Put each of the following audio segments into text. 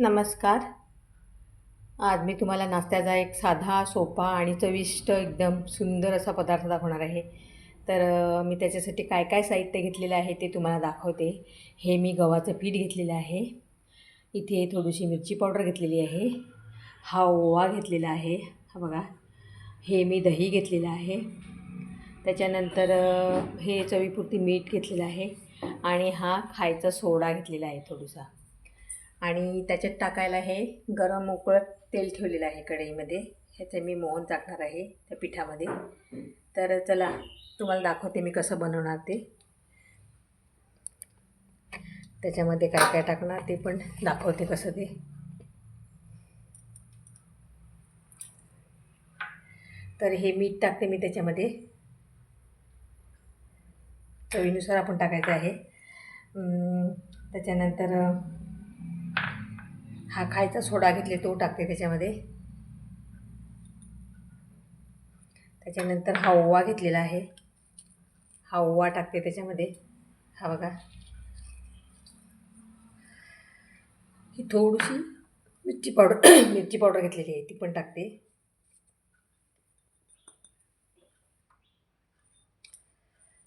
नमस्कार. आज मी तुम्हाला नाश्त्याचा एक साधा सोपा आणि चविष्ट एकदम सुंदर असा पदार्थ दाखवणार आहे. तर मी त्याच्यासाठी काय काय साहित्य घेतलेलं आहे ते तुम्हाला दाखवते. हे मी गव्हाचं पीठ घेतलेलं आहे. इथे थोडीशी मिरची पावडर घेतलेली आहे. हा ओवा घेतलेला आहे. हा बघा. हे मी दही घेतलेलं आहे. त्याच्यानंतर हे चवीपुरती मीठ घेतलेलं आहे. आणि हा खायचा सोडा घेतलेला आहे थोडासा. आणि त्याच्यात टाकायला हे गरम उकळत तेल ठेवलेलं आहे कढईमध्ये. ह्याचे मी मोहन टाकणार आहे त्या पिठामध्ये. तर चला तुम्हाला दाखवते मी कसं बनवणार ते. त्याच्यामध्ये काय काय टाकणार ते पण दाखवते कसं ते. तर हे मीठ टाकते मी त्याच्यामध्ये. चवीनुसार आपण टाकायचं आहे. त्याच्यानंतर हा खायचा सोडा घेतले तो टाकते त्याच्यामध्ये. त्याच्यानंतर हा ओवा घेतलेला आहे. हा ओवा टाकते त्याच्यामध्ये. हा बघा. ही थोडीशी मिरची पावडर मिरची पावडर घेतलेली आहे ती पण टाकते.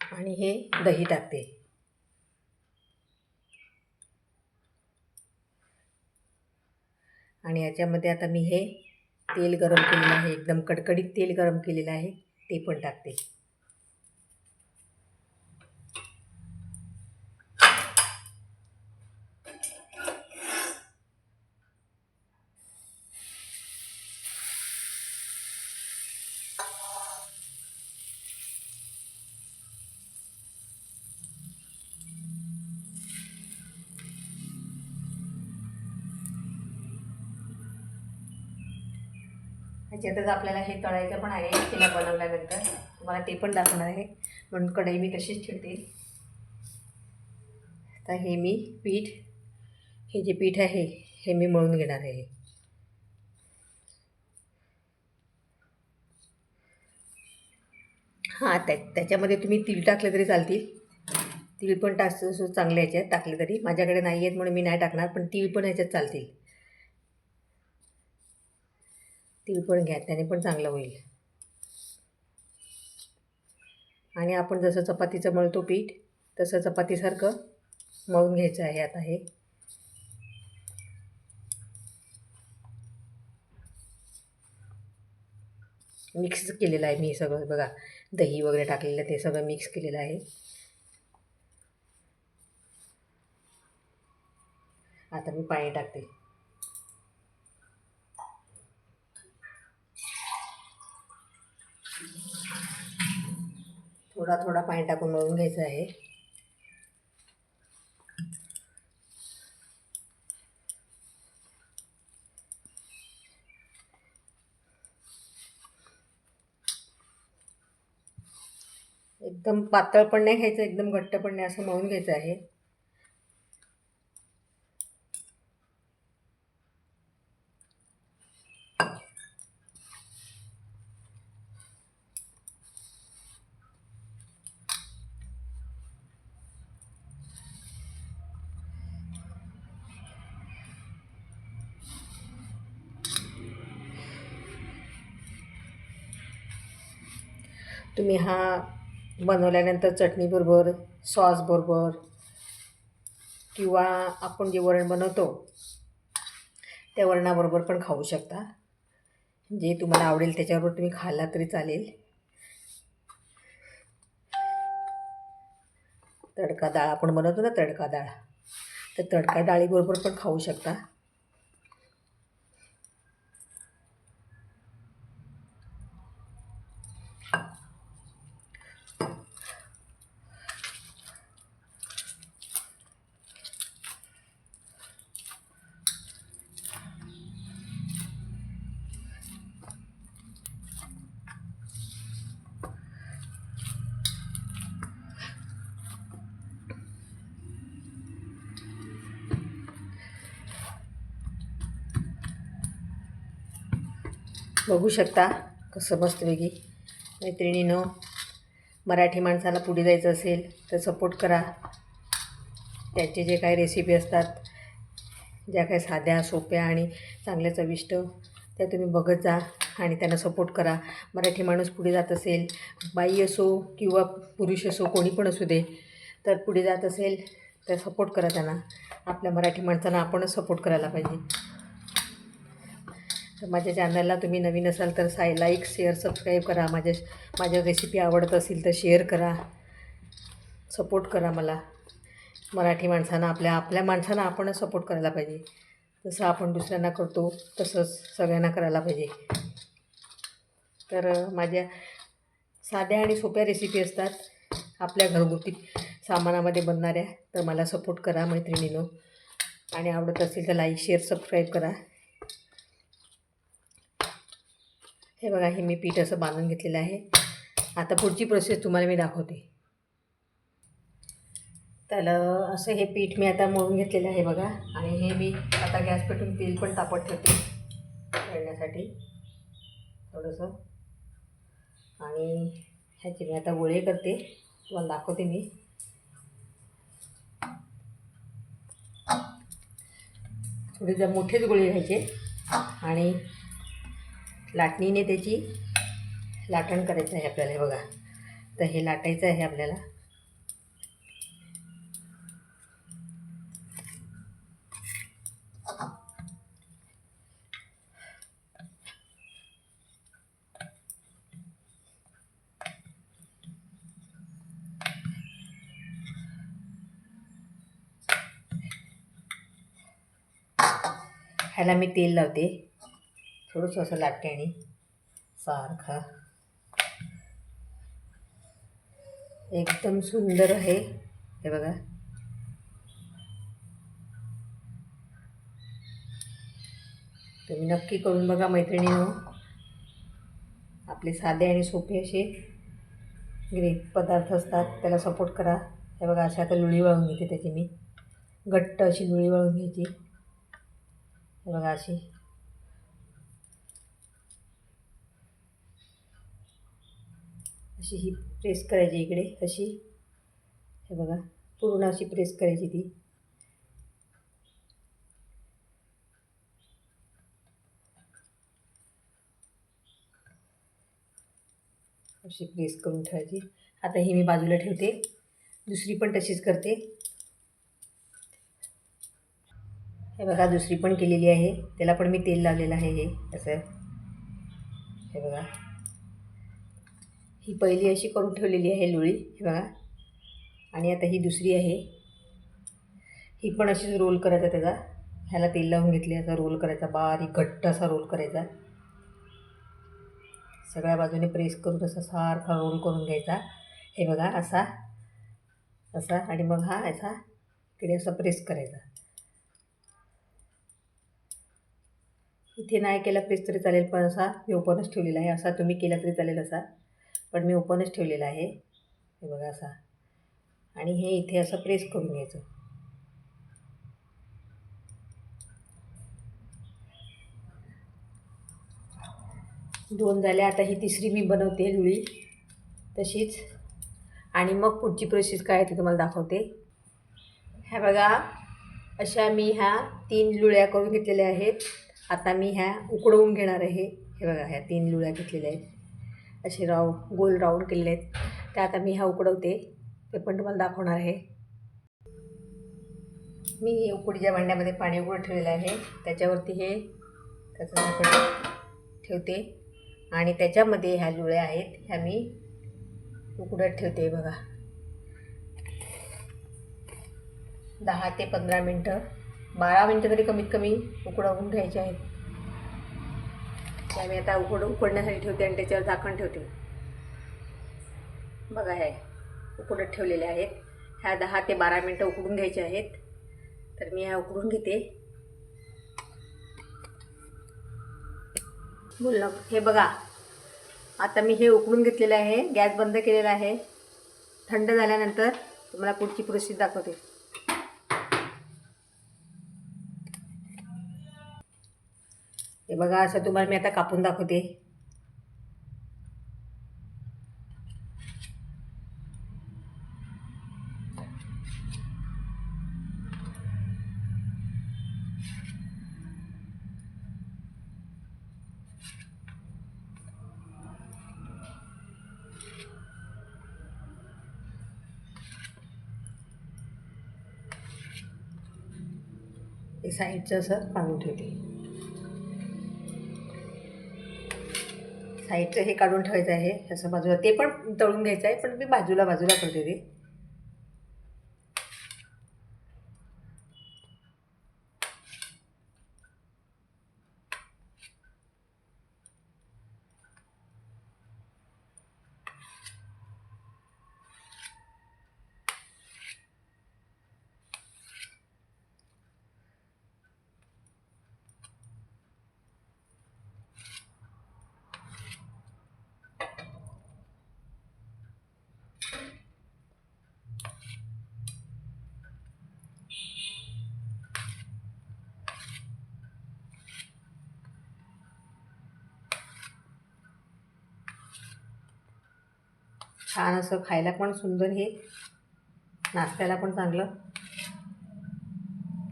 आणि हे दही टाकते. आणि याच्यामध्ये आता मी हे तेल गरम केलेलं आहे एकदम कडकडीत तेल गरम केलेलं आहे ते पण टाकते. ह्याच्यातच आपल्याला हे तळायचं पण आहे तिला बनवल्यानंतर. तुम्हाला ते पण दाखवणार आहे. म्हणून कढई मी तशीच ठेवते. तर हे मी पीठ हे जे पीठ आहे हे मी मळून घेणार आहे. हां त्या त्याच्यामध्ये तुम्ही तीळ टाकले तरी चालतील. तीळ पण टाक चांगले याच्यात टाकले तरी. माझ्याकडे नाही आहेत म्हणून मी नाही टाकणार पण तीळ पण ह्याच्यात चालतील. तिळपण घ्या त्याने पण चांगलं होईल. आणि आपण जसं चपातीचं मळतो पीठ तसं चपातीसारखं मळून घ्यायचं आहे आता हे. मिक्स केलेलं आहे मी सगळं बघा. दही वगैरे टाकलेलं ते सगळं मिक्स केलेलं आहे. आता मी पाणी टाकते. थोडा थोडा पाणी टाकून मळून घ्यायचं आहे. एकदम पातळ पण नाही घ्यायचं एकदम घट्ट पण नाही असं मळून घ्यायचं आहे. तुम्ही हा बनवल्यानंतर चटणीबरोबर सॉसबरोबर किंवा आपण जे वरण बनवतो त्या वरणाबरोबर पण खाऊ शकता. जे तुम्हाला आवडेल त्याच्याबरोबर तुम्ही खाल्ला तरी चालेल. तडका डाळ आपण बनवतो ना तडका डाळ तर तडका डाळीबरोबर पण खाऊ शकता. बघू शकता कसं बसतवेगी मैत्रिणीनं मराठी माणसाला पुढे जायचं असेल तर सपोर्ट करा. त्यांचे जे काही रेसिपी असतात ज्या काही साध्या सोप्या आणि चांगल्या चविष्ट त्या तुम्ही बघत जा आणि त्यांना सपोर्ट करा. मराठी माणूस पुढे जात असेल बाई असो किंवा पुरुष असो कोणी पण असू दे तर पुढे जात असेल तर सपोर्ट करा त्यांना. आपल्या मराठी माणसांना आपणच सपोर्ट करायला पाहिजे. तर माझ्या चॅनलला तुम्ही नवीन असाल तर साय लाईक शेअर सबस्क्राईब करा. माझ्या माझ्या रेसिपी आवडत असेल तर शेअर करा. सपोर्ट करा मला. मराठी माणसांना आपल्या आपल्या माणसांना आपणच सपोर्ट करायला पाहिजे. जसं आपण दुसऱ्यांना करतो तसंच सगळ्यांना करायला पाहिजे. तर माझ्या साध्या आणि सोप्या रेसिपी असतात आपल्या घरगुती सामानामध्ये बनणाऱ्या. तर मला सपोर्ट करा मैत्रिणीनो. आणि आवडत असेल तर लाईक शेअर सबस्क्राईब करा. हे बघा हे मी पीठ असं बांधून घेतलेलं आहे. आता पुढची प्रोसेस तुम्हाला मी दाखवते. त्याला असं हे पीठ मी आता मळून घेतलेलं आहे बघा. आणि हे मी आता गॅस पेटून तेल पण तापत ठेवते तळण्यासाठी थोडंसं. आणि ह्याचे मी आता गोळे करते. तुम्हाला दाखवते मी. थोडे जर मोठेच गोळे घ्यायचे आणि लाटणीने त्याची लाटण करायचं आहे आपल्याला हे बघा. तर हे लाटायचं आहे आपल्याला. ह्याला मी तेल लावते. थोडंसं असं लागते आणि सारखा. एकदम सुंदर आहे. हे बघा. तुम्ही नक्की करून बघा मैत्रिणीनो. आपले साधे आणि सोपे असे ग्रे पदार्थ असतात. त्याला सपोर्ट करा. हे बघा अशा आता लुळी वाळून घेते त्याची मी. घट्ट अशी लुळी वाळून घ्यायची. हे बघा अशी. अशी ही प्रेस करायची इकडे अशी. हे बघा पूर्ण अशी प्रेस करायची ती. अशी प्रेस करून ठेवायची. आता ही मी बाजूला ठेवते. दुसरी पण तशीच करते. हे बघा दुसरी पण केलेली आहे. त्याला पण मी तेल लावलेलं आहे हे असं. हे बघा. ही पहिली अशी करून ठेवलेली आहे लोळी हे बघा. आणि आता ही दुसरी आहे. ही पण अशीच रोल करायचा त्याचा. ह्याला तेल लावून घेतले असा रोल करायचा बारीक घट्ट असा रोल करायचा. सगळ्या बाजूने प्रेस करून असा सारखा रोल करून घ्यायचा. हे बघा असा असा आणि मग हा असा तिथे असा प्रेस करायचा. इथे नाही केला प्रेस तरी चालेल पण असा मी ठेवलेला आहे. असा तुम्ही केला तरी चालेल असा. पण मी ओपनच ठेवलेला आहे. हे बघा असा. आणि हे इथे असं प्रेस करून घ्यायचं. दोन झाल्या आता ही तिसरी मी बनवते लुळी तशीच. आणि मग पुढची प्रोसेस काय आहे ते तुम्हाला दाखवते. ह्या बघा. अशा मी ह्या तीन लुळ्या करून घेतलेल्या आहेत. आता मी ह्या उकडवून घेणार आहे. हे बघा ह्या तीन लुळ्या घेतलेल्या आहेत. असे राव गोल राऊंड केलेले आहेत. त्या आता मी ह्या उकडवते. ते पण तुम्हाला दाखवणार आहे. मी हे उकडीच्या भांड्यामध्ये पाणी उकडं ठेवलेलं आहे. त्याच्यावरती हे त्याचं झाकण ठेवते. आणि त्याच्यामध्ये ह्या लुळ्या आहेत. ह्या मी उकडत ठेवते बघा. दहा ते पंधरा मिनटं. बारा मिनटं तरी कमीत कमी उकडवून घ्यायचे आहेत. त्या मी आता उघड उकडण्यासाठी ठेवते आणि त्याच्यावर झाकण ठेवते. बघा हे उकडत ठेवलेले आहेत. ह्या दहा ते बारा मिनटं उकडून घ्यायचे आहेत. तर मी ह्या उकडून घेते. बोल ना हे बघा. आता मी हे उकडून घेतलेलं आहे. गॅस बंद केलेला आहे. थंड झाल्यानंतर तुम्हाला पुढची प्रोसेस दाखवते. बघा असं तुम्हाला मी आता कापून दाखवते. साईडचं असं पाहून ठेवते. साईडचं हे काढून ठेवायचं आहे असं बाजूला. ते पण तळून घ्यायचं आहे पण मी बाजूला बाजूला करते ते. छान असं खायला पण सुंदर हे. नाश्त्याला पण चांगलं.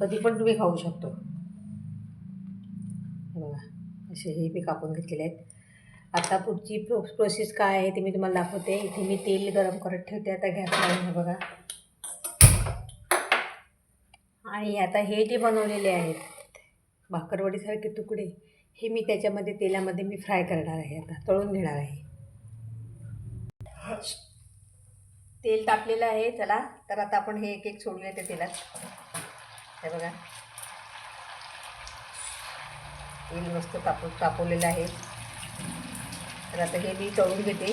कधी पण तुम्ही खाऊ शकतो. बघा असे हे मी कापून घेतलेले आहेत. आता पुढची प्रो प्रोसेस काय आहे ते मी तुम्हाला दाखवते. इथे मी तेल गरम करत ठेवते. आता गॅस लावून हे बघा. आणि आता हे जे बनवलेले आहेत भाकरवडीसारखे तुकडे हे मी त्याच्यामध्ये तेलामध्ये मी फ्राय करणार आहे आता. तळून घेणार आहे. तेल तापलेलं आहे चला. तर आता आपण हे एक एक सोडूया त्या तेलात. हे बघा. तेल मस्त तापू तापवलेलं आहे. तर आता हे मी तळून घेते.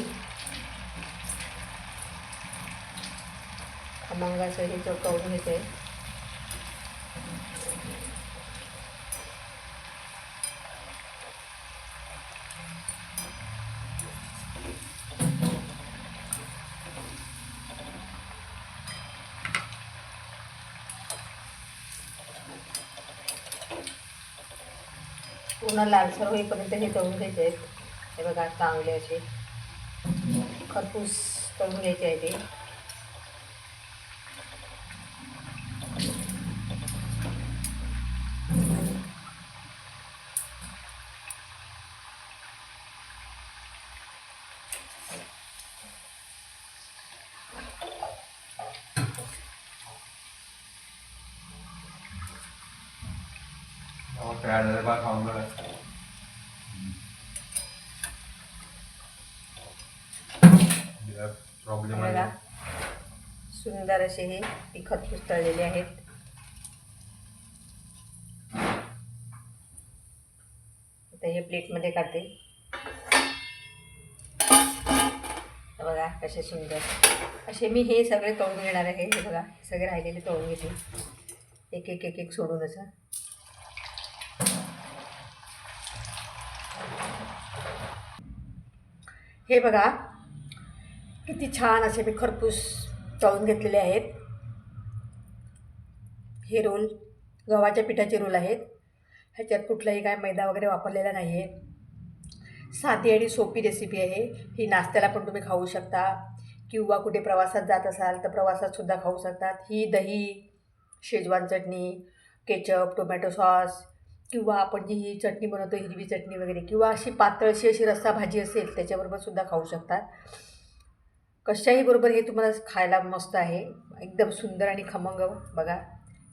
खमंग असं हे तळून घेते पूर्ण लालसर होईपर्यंत हे तळून घ्यायचे आहेत. हे बघा चांगले असे खरपूस तळून घ्यायचे आहे ते. प्रॉब्लेम बघा सुंदर असे हे ती खरपूस तळलेले आहेत. आता हे प्लेटमध्ये काढते. बघा कसे सुंदर. असे मी हे सगळे तळून घेणार आहे. हे बघा सगळे राहिलेले तळून घेते. एक एक एक एक सोडून असं. हे बघा किती छान असे मी खरपूस तळून घेतलेले आहेत. हे रोल गव्हाच्या पिठाचे रोल आहेत. ह्याच्यात कुठलाही काय मैदा वगैरे वापरलेला नाही आहे साधी आणि सोपी रेसिपी आहे. ही नाश्त्याला पण तुम्ही खाऊ शकता. किंवा कुठे प्रवासात जात असाल तर प्रवासातसुद्धा खाऊ शकतात. ही दही schezwan chutney ketchup tomato sauce किंवा आपण जी ही चटणी बनवतो हिरवी चटणी वगैरे किंवा अशी पातळशी अशी रस्सा भाजी असेल त्याच्याबरोबर सुद्धा खाऊ शकतात. कशाही बरोबर हे तुम्हाला खायला मस्त आहे. एकदम सुंदर आणि खमंग बघा.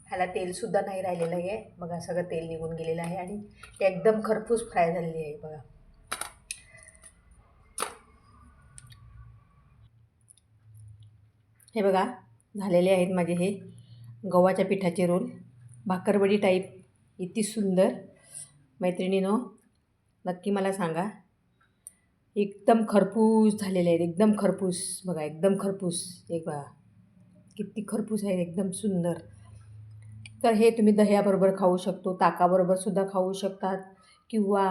ह्याला तेलसुद्धा नाही राहिलेलं आहे. बघा सगळं तेल निघून गेलेलं आहे आणि एकदम खरपूस फ्राय झालेली आहे बघा. हे बघा झालेले आहेत माझे हे गव्हाच्या पिठाचे रोल. भाकरवडी टाईप इतकी सुंदर. मैत्रिणीनो नक्की मला सांगा. एकदम खरपूस झालेले आहेत एकदम खरपूस. बघा एकदम खरपूस. एक बघा किती खरपूस आहे एकदम सुंदर. तर हे तुम्ही दह्याबरोबर खाऊ शकतो ताकाबरोबर सुद्धा खाऊ शकतात. किंवा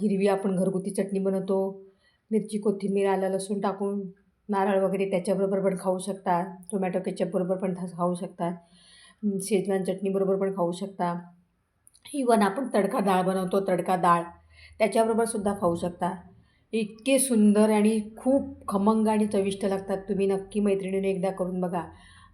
हिरवी आपण घरगुती चटणी बनवतो. मिरची कोथिंबीर आलं लसूण टाकून नारळ वगैरे त्याच्याबरोबर पण खाऊ शकता टोमॅटो केचपबरोबर पण खाऊ शकता शेजवान चटणीबरोबर पण खाऊ शकता. इवन आपण तडका डाळ बनवतो तडका डाळ त्याच्याबरोबर सुद्धा खाऊ शकता. इतके सुंदर आणि खूप खमंग आणि चविष्ट लागतात. तुम्ही नक्की मैत्रिणीने एकदा करून बघा.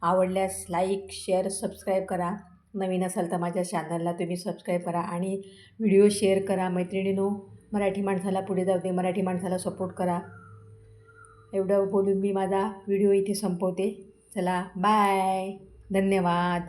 आवडल्यास लाईक शेअर सबस्क्राईब करा. नवीन असाल तर माझ्या चॅनलला तुम्ही सबस्क्राईब करा आणि व्हिडिओ शेअर करा. मैत्रिणीनो मराठी माणसाला पुढे जाऊ दे. मराठी माणसाला सपोर्ट करा. एवढं बोलून मी माझा व्हिडिओ इथे संपवते. चला बाय धन्यवाद.